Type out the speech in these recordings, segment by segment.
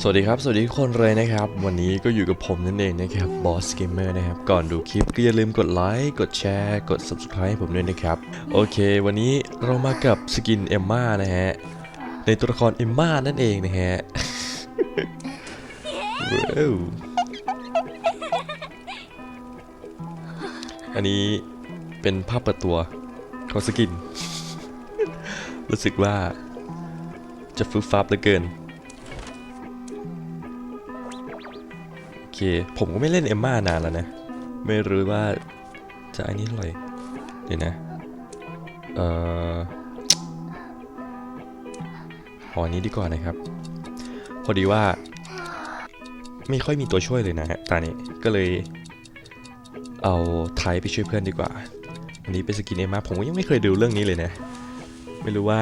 สวัสดีครับ สวัสดีทุกคนเลยนะครับ วันนี้ก็อยู่กับผมนั่นเองนะครับบอสเกมเมอร์นะครับ ก่อนดูคลิปก็อย่าลืมกดไลค์กดแชร์กด Subscribe ให้ผมด้วยนะครับ โอเค วันนี้เรามากับสกินเอมม่านะฮะ ในตัวละครเอมม่านั่นเองนะฮะว้าวอันนี้เป็นภาพเปิดตัวของสกิน รู้สึกว่าจะฟึบฟับเหลือเกิน เค ผมก็ไม่เล่นเอมม่านานแล้วนะ ไม่รู้ว่าจะอันนี้เท่าไหร่เดี๋ยวนะ เอ่อขออันนี้ดีกว่านะครับ พอดีว่า ไม่ค่อยมีตัวช่วยเลยนะฮะตอนนี้ก็เลย เอาไทยไปช่วยเพื่อนดีกว่า อันนี้เป็นสกินเอมม่าผมก็ยังไม่เคยดูเรื่องนี้เลยนะ ไม่รู้ว่า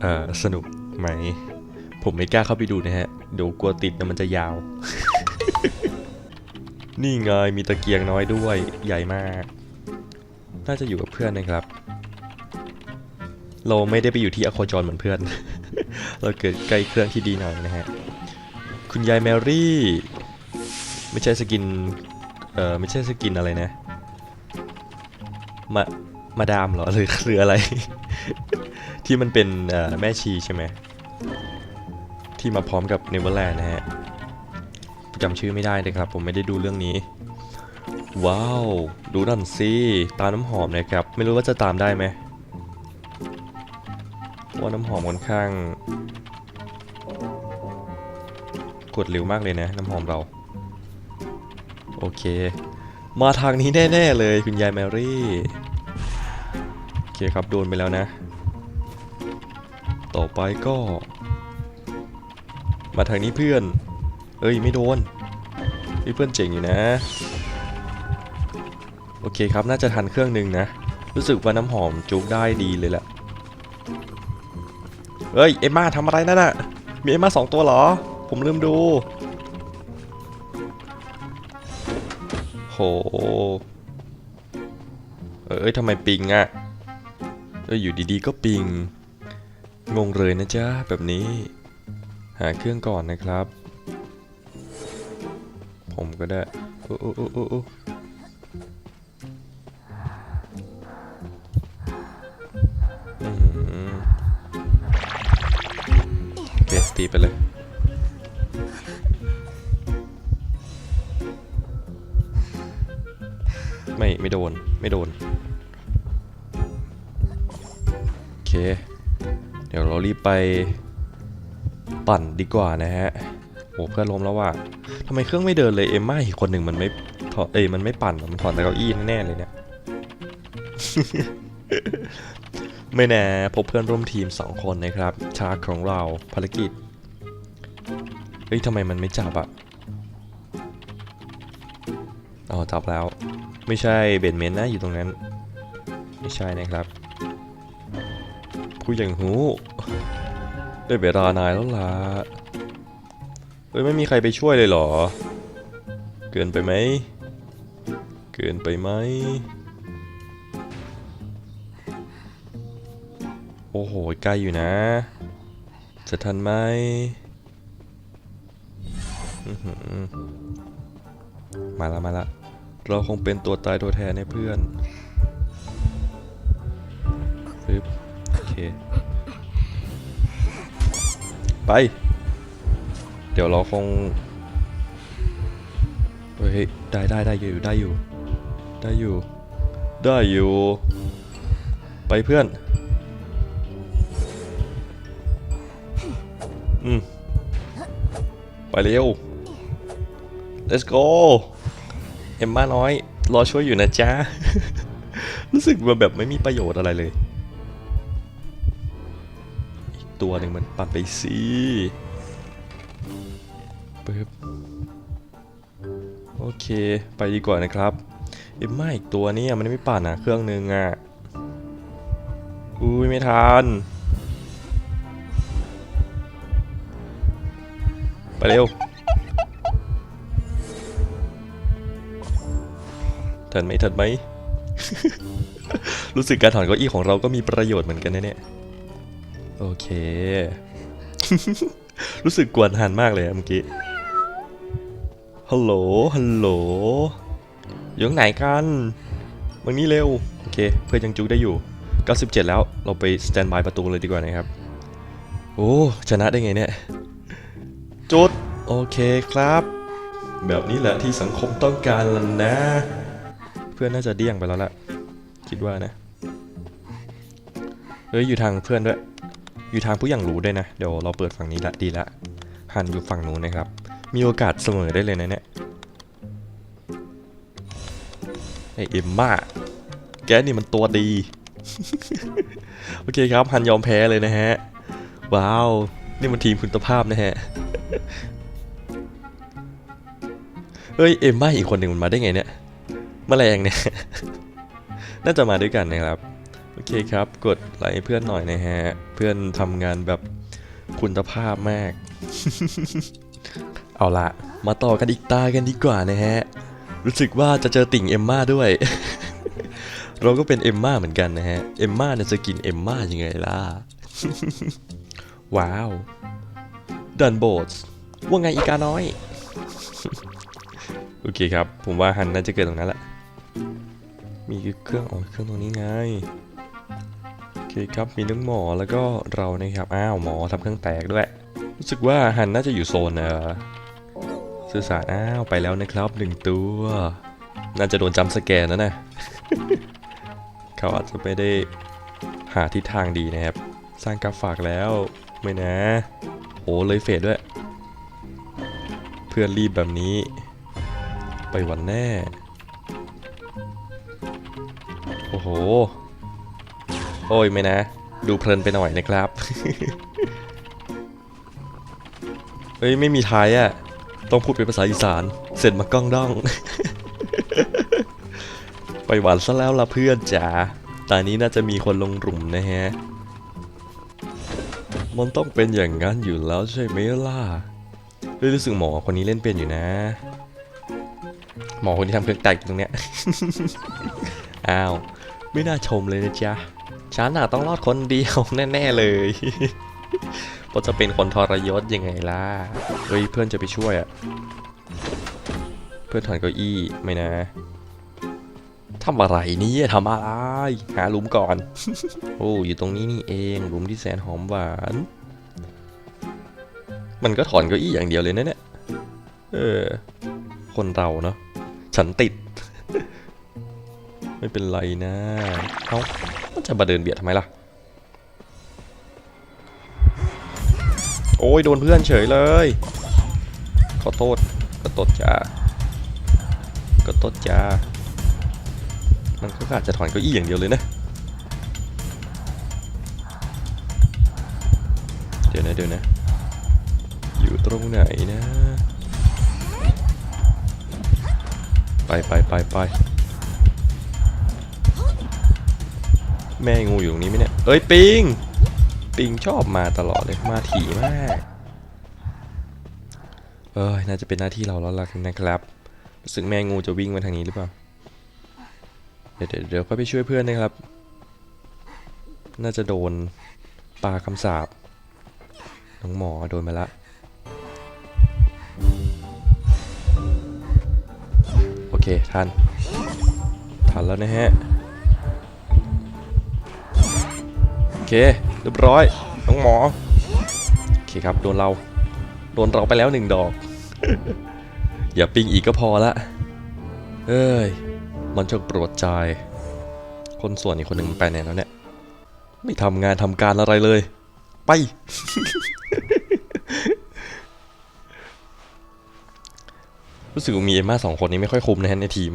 เอ่อ สนุกไหม ผมไม่กล้าเข้าไปดูนะฮะเดี๋ยวกลัวติดนะมันจะยาว นี่ไงมีตะเกียงน้อยด้วยใหญ่มาก น่าจะอยู่กับเพื่อนนะครับ เราไม่ได้ไปอยู่ที่อโคจรเหมือนเพื่อน เราเกิดใกล้เครื่องที่ดีหน่อยนะฮะ คุณยายแมรี่ ไม่ใช่สกิน เอ่อไม่ใช่สกินอะไรนะ มามาดามเหรอหรือหรืออะไร ที่มันเป็นแม่ชีใช่ไหมที่มาพร้อมกับเนเวอร์แลนด์นะฮะ จำชื่อไม่ได้เลยครับ ผมไม่ได้ดูเรื่องนี้ ว้าว ดูนั่นสิตามน้ำหอมนะครับ ไม่รู้ว่าจะตามได้ไหมว่าน้ำหอมค่อนข้าง กดเร็วมากเลยนะ น้ำหอมเรา โอเค มาทางนี้แน่ ๆ เลยคุณยายแมรี่ โอเคครับ โดนไปแล้วนะ ต่อไปก็ มาทางนี้เพื่อน เอ้ย ไม่โดนนี่เพื่อนเจ๋งอยู่นะ โอเคครับ น่าจะทันเครื่องหนึ่งนะ รู้สึกว่าน้ำหอมจุกได้ดีเลยแหละเฮ้ย เอ็มมาทำอะไรนั่นน่ะ มีเอ็มมาสองตัวเหรอ ผมลืมดู โห เอ้ยทำไมปิงอะเอ้ยอยู่ดีๆก็ปิง งงเลยนะจ๊ะ แบบนี้ หาเครื่องก่อนนะครับ ผมก็ได้โอ้โอ้โอ้โอ้โอ้เบสตีไปเลยไม่ไม่โดน ไม่โดน โอเค เดี๋ยวเรารีบไปปั่นดีกว่านะฮะ โอ้เพื่อนล้มแล้วว่ะำไมเครื่องไม่เดินเลยเอมม่าอีกคนหนึ่งมันไม่ถอดเอ้ยมันไม่ปั่นมันถอดแต่เก้าอี้แน่เลยเนี่ย ไม่แน่พบเพื่อนร่วมทีม 2 คนนะครับ ชาร์จของเราภารกิจ เฮ้ยทำไมมันไม่จับอะอ๋อจับแล้ว ไม่ใช่เบนเมนนะอยู่ตรงนั้น ไม่ใช่นะครับผู้อย่างหูได้เวลานายแล้วล่ะ เฮ้ยไม่มีใครไปช่วยเลยเหรอ เกินไปไหม เกินไปไหม โอ้โหใกล้อยู่นะ จะทันไหมมาละมาละ เราคงเป็นตัวตายตัวแทนให้เพื่อนปึ๊บโอเค ไป เดี๋ยวเราคงเฮ้ยได้ได้ได้อยู่ได้อยู่ ได้อยู่ ได้อยู่ ไปเพื่อน อืม ไปเร็ว let's go เอ็มมาน้อย รอช่วยอยู่นะจ๊ะ รู้สึกว่าแบบไม่มีประโยชน์อะไรเลย อีกตัวหนึ่งมันปัดไปสิ ปึ๊บโอเค ไปดีกว่านะครับเอ็มมาอีกตัวนี้มันไม่ปั่นอะเครื่องหนึ่งอะอุ้ยไม่ทันไปเร็วทันไหมทันไหม รู้สึกการถอนเก้าอี้ของเราก็มีประโยชน์เหมือนกันนะเนี่ย โอเค รู้สึกกวนหันมากเลยเมื่อกี้ ฮัลโหล ฮัลโหล อยู่ตรงไหนกันวันนี้เร็ว โอเค เพื่อนยังจุกได้อยู่ 97 แล้ว เราไปสแตนบายประตูเลยดีกว่านะครับ โอ้ ชนะได้ไงเนี่ย จุด โอเคครับ แบบนี้แหละที่สังคมต้องการล้วนะ เพื่อนน่าจะเดี้ยงไปแล้วล่ะ คิดว่านะ เฮ้ย อยู่ทางเพื่อนด้วย อยู่ทางผู้อย่างรู้ด้วยนะ เดี๋ยวเราเปิดฝั่งนี้ละดีละ หันอยู่ฝั่งนู้นนะครับ มีโอกาสเสมอได้เลยนะเนี่ยไอเอ็มมาแกนี่มันตัวดี โอเคครับฮันยอมแพ้เลยนะฮะ ว้าว นี่มันทีมคุณภาพนะฮะ เฮ้ย เอ็มมาอีกคนหนึ่งมันมาได้ไงเนี่ยมแมลงเนี่ย น่าจะมาด้วยกันนะครับ โอเคครับ กดไลค์เพื่อนหน่อยนะฮะ เพื่อนทำงานแบบคุณภาพมาก เอาละมาต่อกันอีกตากันดีกว่านะฮะ รู้สึกว่าจะเจอติ่งเอมม่าด้วย เราก็เป็นเอมม่าเหมือนกันนะฮะ เอมม่าเนี่ยจะกินเอมม่ายังไงล่ะ ว้าวดันโบสว่าไงอีกาน้อย โอเคครับ ผมว่าฮันน่าจะเกิดตรงนั้นแหละ มีเครื่องอ๋อเครื่องตรงนี้ไง โอเคครับ มีน้องหมอแล้วก็เรานะครับ อ้าวหมอทำเครื่องแตกด้วย รู้สึกว่าฮันน่าจะอยู่โซนเอ่อ สื่อสารอ้าวไปแล้วนะครับหนึ่งตัว น่าจะโดนจำสแกนแล้วนะเขาอาจจะไม่ได้หาทิศทางดีนะครับ สร้างกราฟฝากแล้วไม่นะโอ้เลยเฟดด้วย เพื่อนรีบแบบนี้ ไปวันแน่ โอ้โห โอ้ยไม่นะ ดูเพลินไปหน่อยนะครับ เฮ้ย ไม่มีไทยอะ ต้องพูดเป็นภาษาอีสาน เสร็จมากล้องด้อง ไปหวานซะแล้วล่ะเพื่อนจ๋าตอนนี้น่าจะมีคนลงหลุมนะฮะ มันต้องเป็นอย่างนั้นอยู่แล้วใช่ไหมล่ะรู้สึกหมอคนนี้เล่นเป็นอยู่นะ หมอคนที่ทำเครื่องแตกตรงเนี้ย อ้าว ไม่น่าชมเลยนะจ๊ะฉันน่ะต้องรอดคนเดียวแน่ ๆ เลย เพราะจะเป็นคนทรยศยังไงล่ะ เฮ้ยเพื่อนจะไปช่วยอะเพื่อนถอนเก้าอี้ไม่นะทำอะไรนี่ทำอะไร หาหลุมก่อน โอ้อยู่ตรงนี้นี่เองหลุมที่แสนหอมหวาน มันก็ถอนเก้าอี้อย่างเดียวเลยนะเนี่ยเออ คนเราเนาะฉันติด ไม่เป็นไรนะ เอามันจะมาเดินเบียดทำไมล่ะ โอ้ยโดนเพื่อนเฉยเลย ขอโทษขอโทษจ้าขอโทษจ้ามันก็อาจจะถอนเก้าอี้อย่างเดียวเลยนะ เดี๋ยวนะเดี๋ยวนะ อยู่ตรงไหนนะ ไปไปไปไปแม่งูอยู่ตรงนี้ไหมเนี่ย เอ้ยปิง ปิงชอบมาตลอดเลยมาถี่มาก เอ้ยน่าจะเป็นหน้าที่เราแล้วล่ะนะครับ รู้สึกแม่งูจะวิ่งมาทางนี้หรือเปล่าเดี๋ยวเดี๋ยวเดี๋ยวก็ไปช่วยเพื่อนนะครับ น่าจะโดนปลาคำสาบน้องหมอโดนมาละโอเคทันทันแล้วนะฮะ โอเค เรียบร้อยน้องหมอโอเคครับโดนเราโดนเราไปแล้วหนึ่งดอก อย่าปิงอีกก็พอละเอ้ยมันช่างโปรดใจ คนส่วนอีกคนหนึ่งมันไปไหนแล้วเนี่ย ไม่ทำงานทำการอะไรเลย ไป รู้สึกว่ามีเอมม่าสองคนนี้ไม่ค่อยคุ้มนะฮะในทีม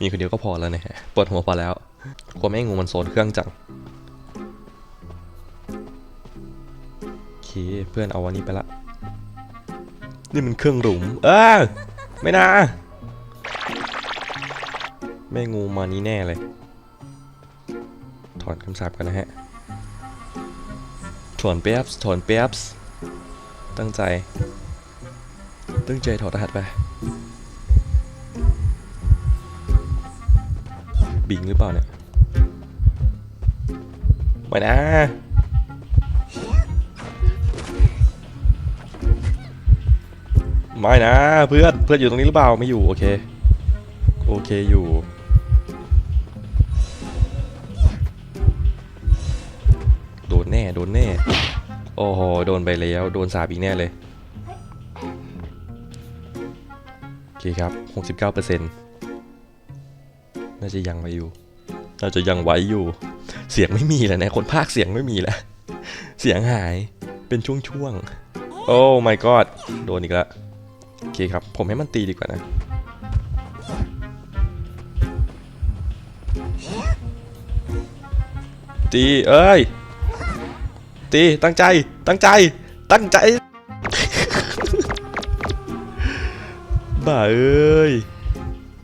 มีคนเดียวก็พอแล้วนะฮะปวดหัวพอแล้วกลัวแม่งูมันโซนเครื่องจัง เพื่อนเอาวันนี้ไปละ นี่มันเครื่องหลุม เออไม่นะแม่งูมานี้แน่เลย ถอนคำสาปกันนะฮะ ถอนเปียบถอนเปียบตั้งใจ ตั้งใจถอดรหัสไป บิงหรือเปล่าเนี่ย ไม่นะ ไม่นะเพื่อนเพื่อนอยู่ตรงนี้หรือเปล่าไม่อยู่โอเคโอเคอยู่ โดนแน่โดนแน่โอ้โหโดนไปแล้วโดนสาบอีกแน่เลยโอเคครับ 69%น่าจะยังไว้อยู่ น่าจะยังไว้อยู่ เสียงไม่มีแล้วนะ คนภาคเสียงไม่มีแล้ว เสียงหาย เป็นช่วงๆ โอ้ my god โดนอีกแล้ว โอเคครับ ผมให้มันตีดีกว่านะ ตีเอ้ย ตีตั้งใจ ตั้งใจ ตั้งใจ บ้าเอ้ย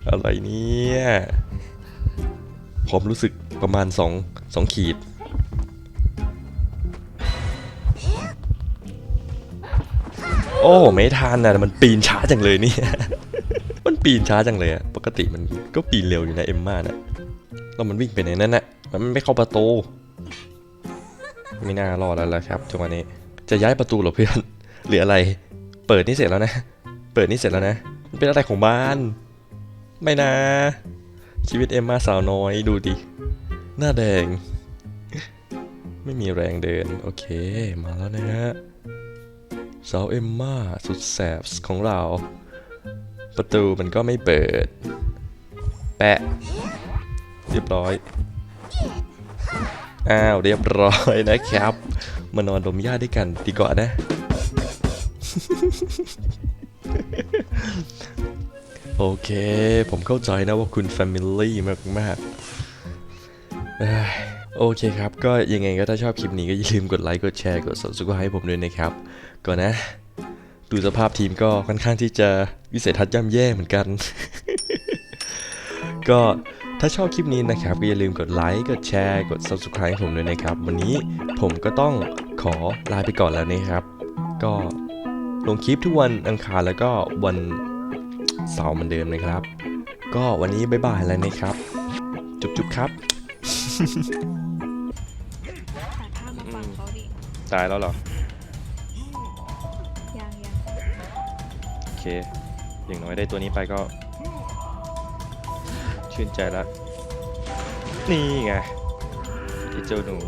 อะไรเนี่ย ผมรู้สึกประมาณสองสองขีด อ้ไม่ทันนะมันปีนช้าจังเลยเนี่ยมันปีนช้าจังเลยอะปกติมันก็ปีนเร็วอยู่นะเอ็มม่าน่ะแล้วมันวิ่งไปไหนนั่นน่ะมันไม่เข้าประตูไม่น่ารอดแล้วล่ะครับจังหวะนี้จะย้ายประตูหรอเพื่อนหรืออะไร เปิดนี่เสร็จแล้วนะ เปิดนี่เสร็จแล้วนะมันเป็นอะไรของบ้าน ไม่นะ ชีวิตเอ็มมาสาวน้อยดูดิหน้าแดง ไม่มีแรงเดิน โอเค มาแล้วนะฮะ สาวเอ็มมาสุดแสบของเรา ประตูมันก็ไม่เปิด แปะ เรียบร้อย อ้าวเรียบร้อยนะครับ มานอนดมหญ้าด้วยกันดีกว่านะ โอเค ผมเข้าใจนะว่าคุณ Family มากมากๆเอ้ โอเคครับ ก็ยังไงก็ถ้าชอบคลิปนี้ก็อย่าลืมกดไลค์ กดแชร์ กด subscribe ให้ผมด้วยนะครับ ก่อนนะ ดูสภาพทีมก็ค่อนข้างที่จะวิสัยทัศน์ย่ำแย่เหมือนกัน ก็ถ้าชอบคลิปนี้นะครับ ก็อย่าลืมกดไลค์ กดแชร์ กด subscribe ให้ผมด้วยนะครับ วันนี้ผมก็ต้องขอลาไปก่อนแล้วนะครับ ก็ลงคลิปทุกวันอังคารแล้วก็วันเสาร์เหมือนเดิมนะครับ ก็วันนี้บ๊ายบายแล้วนะครับ จุ๊บๆครับตั ดภาพมาฟังเขาดิตายแล้วเหรอ ยังยังโอเค อย่างน้อยได้ตัวนี้ไปก็ ชื่นใจแล้วนี่ไงไอ้เจ้าหนู